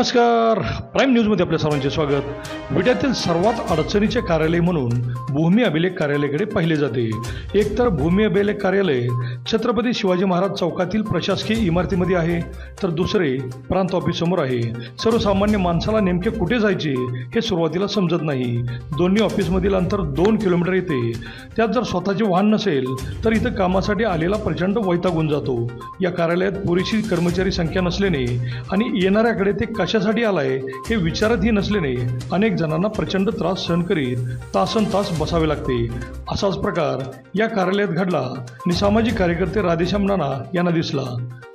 नमस्कार. प्राईम न्यूजमध्ये आपल्या सर्वांचे स्वागत. विट्यातील सर्वात अडचणीचे कार्यालय म्हणून भूमी अभिलेख कार्यालयाकडे पाहिले जाते. एकतर भूमी अभिलेख कार्यालय छत्रपती शिवाजी महाराज चौकातील प्रशासकीय इमारतीमध्ये आहे तर दुसरे प्रांत ऑफिससमोर आहे. सर्वसामान्य माणसाला नेमके कुठे जायचे हे सुरुवातीला समजत नाही. दोन्ही ऑफिसमधील अंतर दोन किलोमीटर येते. त्यात जर स्वतःचे वाहन नसेल तर इथं कामासाठी आलेला प्रचंड वैतागून जातो. या कार्यालयात पुरेशी कर्मचारी संख्या नसल्याने आणि येणाऱ्याकडे ते कशासाठी आलाय हे विचारतही नसल्याने अनेक जणांना प्रचंड त्रास सहन करीत तासन तास बसावे लागते. असाच प्रकार या कार्यालयात घडला. आणि सामाजिक कार्यकर्ते राधेश्याम नाना यांना दिसला.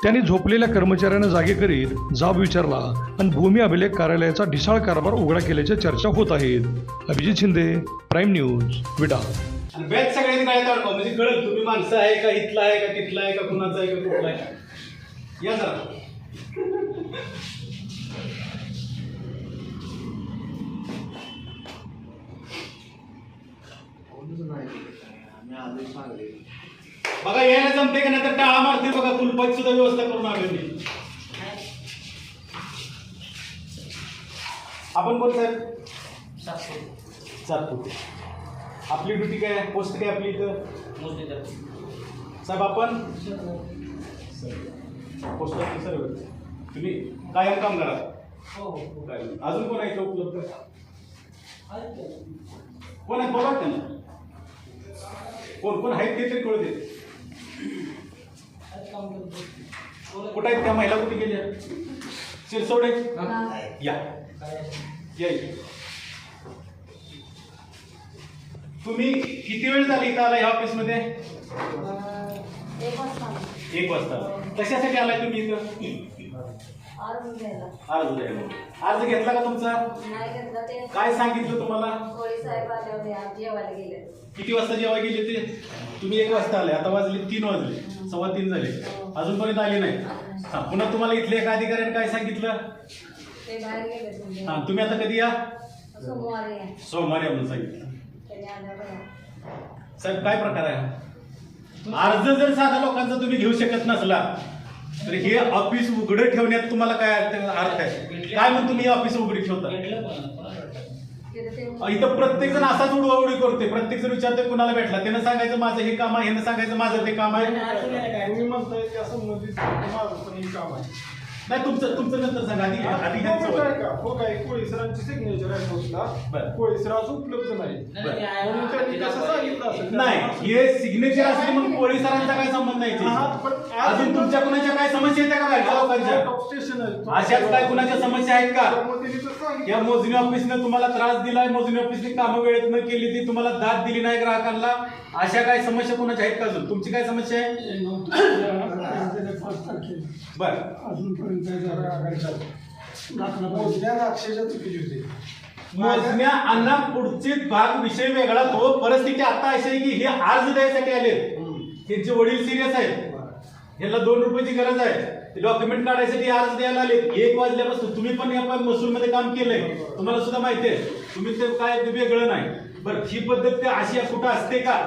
त्यांनी झोपलेल्या कर्मचाऱ्यांना जागे करीत जाब विचारला आणि भूमी अभिलेख कार्यालयाचा ढिसाळ कारभार उघडा केल्याच्या चर्चा होत आहेत. अभिजित शिंदे प्राईम न्यूज विडा. आणि सगळ्यांनी काय अडकव म्हणजे कळत तुम्ही माणसं आहे का इथला आहे का तिथला आहे का कुणाचा आहे का कुठला आहे या जरा. बघा यायला जमते का नाही तर टाळा मारते बघा कुलपाची सुद्धा व्यवस्था करून आले मी आपण कोण साहेब? सातपुते. आपली ड्युटी काय? आहे? पोस्ट काय आपली इथं? साहेब आपण? पोस्ट ऑफिसर तुम्ही कायम काम करा? कायम. अजून कोण आहे इथं उपलब्ध? कोण आहेत बघा त्यांना. कोण कोण आहेत ते तरी कळू दे. कुठं आहेत त्या महिला कुठे गेल्या? शिरसवडे या. या इथे. तुम्ही किती वेळ झाली इथं आला या ऑफिसमध्ये? एक वाजता. कशासाठी आलाय तुम्ही इथं? अर्ज अर्ज द्यायला अर्ज घेतला का तुमचा? नाही घेतलं ते. काय सांगितलं तुम्हाला? कोळी साहेब आले होते आज जेवायला गेले. किती वाजता जेव्हा गेले ते तुम्ही एक वाजता आले आता वाजले तीन वाजले सव्वा तीन झाले. अजूनपर्यंत आले नाही. हा पुन्हा तुम्हाला इथल्या एका अधिकाऱ्याने काय सांगितलं? ते बाहेर गेले तुमचे हा तुम्ही आता कधी या? सोमवारी. सोमवारी म्हणून सांगितलं. त्यांनी आल्यावर साहेब काय प्रकार आहे? हा? अर्ज जर साधा लोकांचा तुम्ही घेऊ शकत नसला तर हे ऑफिस उघडं ठेवण्यात तुम्हाला काय अर्थ आहे? काय म्हणून तुम्ही ऑफिस उघडी ठेवता? इथं प्रत्येक जण असाच उडवाउडी करते प्रत्येक जण विचारते कुणाला भेटला? त्यानं सांगायचं माझं हे काम आहे. ह्यानं सांगायचं माझं ते काम आहे. मी म्हणतोय त्या संबंधित माझं पण हे काम आहे नाही तुमचं तुमचं नंतर सांगा. आधी आधी हो काय. का? हो काय? कोळी सरांची सिग्नेचर आहे पोस्टला बरं. कोळी सर उपलब्ध नाही म्हणून त्यांनी कसं सांगितलं असेल नाही. हे सिग्नेचर असले म्हणून पोलीस सरांचा काय संबंध हा, याच्याशी. आज- अजून तुमच्या कुणाच्या काय समस्या आहेत का बाहेरच्या लोकांच्या आहे. अशाच काय कुणाच्या समस्या आहेत का. या मोजणी ऑफिसने तुम्हाला त्रास दिलाय मोजणी ऑफिसने कामं वेळेत न केली ती तुम्हाला दाद दिली नाही ग्राहकांना. अशा काय समस्या कोणाच्या आहेत का अजून? तुमची काय समस्या आहे? बर. अजूनपर्यंत मोजण्या अक्षरशः चुकीची होती. मोजण्या अन्ना पुढचे भाग विषय वेगळा तो परिस्थिती आता अशी आहे की हे अर्ज द्यायसाठी आले. त्यांचे वडील सिरियस आहेत याला दोन रुपयाची गरज आहे. डॉक्युमेंट काढायसाठी अर्ज द्यायला आले. एक वाजल्यापासून तुम्ही पण या महसूल मध्ये काम केलंय. तुम्हाला सुद्धा माहिती आहे. तुम्ही ते काय ते वेगळं नाही. बरं ही पद्धत काय अशी कुठं असते का?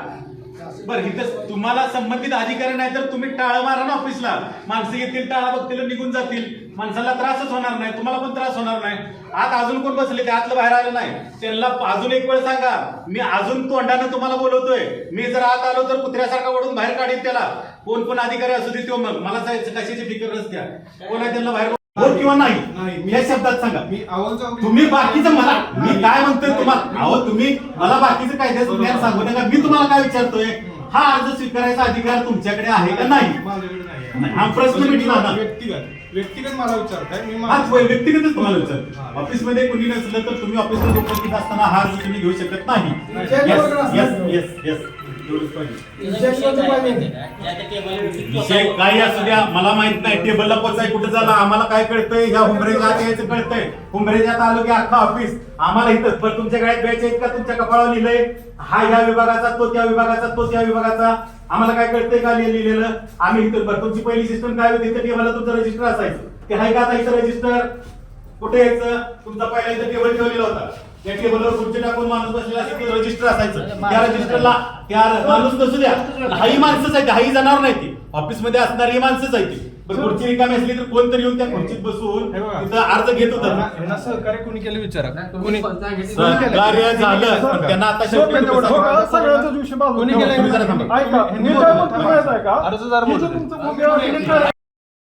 बरं इथं तुम्हाला संबंधित अधिकारी नाही तर तुम्ही टाळा मारा ना ऑफिसला माणसं येतील टाळा बघतील निघून जातील. माणसाला त्रासच होणार नाही तुम्हाला पण त्रास होणार नाही. आत अजून कोण बसले ते आतलं बाहेर आलं नाही. त्यांना अजून एक वेळ सांगा मी अजून तोंडानं तुम्हाला बोलवतोय. मी जर आत आलो तर कुत्र्यासारखा ओढून बाहेर काढीन त्याला. कोण पण अधिकारी असू दे तो मग. मला कशाची फिकर नसत्या कोण आहे त्यांना बाहेर हो किंवा नाही. या शब्दात सांगा. मी तुम्ही बाकीचं मला मी काय म्हणतोय तुम्हाला? अहो तुम्ही मला बाकीचं कायद्याचं ज्ञान सांगू नका. मी तुम्हाला काय विचारतोय? हा अर्ज स्वीकारायचा अधिकार तुमच्याकडे आहे का नाही? हा प्रश्न मिटला ना. व्यक्तिगत मला विचारताय मी हा माझं- व्यक्तिगतच तुम्हाला विचारतो. ऑफिसमध्ये कोणी नसलं तर तुम्ही ऑफिसला उपस्थित असताना हा अर्ज तुम्ही घेऊ शकत नाही नाही. येस येस येस पाहिजे. विषय काही असू द्या मला माहीत नाही. टेबलला पोचाय कुठे झाला आम्हाला काय कळतंय? ह्या हुंबरेच्या आत यायचं कळतंय. हुंबरेच्या आत आलो की अख्खा ऑफिस आम्हाला इथं पण तुमच्या गळ्यात द्यायचे आहेत का? तुमच्या कपाळावर लिहिलंय. हा ह्या विभागाचा तो त्या विभागाचा तो त्या विभागाचा. आम्हाला काय कळतंय का लिह- लिहिलेलं? आम्ही इथं बरं तुमची पहिली सिस्टम काय होती? इथं टेबलला तुमचं रजिस्टर असायचं. ते आहे का आता इथं रजिस्टर कुठे यायचं? तुमचा पहिला इथं टेबल ठेवलेला होता. त्या टेबलवर खुर्ची टाकून माणूस बसलेला असेल रजिस्टर असायचं त्या रजिस्टरला त्या माणूस नसू द्या हाही माणसंच आहे हाही जाणार नाही ती ऑफिसमध्ये असणारी ही माणसंच आहे ती पण खुर्ची रिकामी असली तर कोणतरी येऊन त्या खुर्चीत बसून. तिथं अर्ज घेत होता यांना- सहकार्य कोणी केलं विचारा कोणी सहकार्य झालं पण त्यांना आता शेवटी हो का? सांगा. सगळ्याचा विषय बाजूला. कोणी केलं? तुम्ही जरा थांबा. ऐका मी काय म्हणतो माहीत आहे का अर्जदार हे जे बोलतोय. तुमचं मुद्दे आहे, हे काय-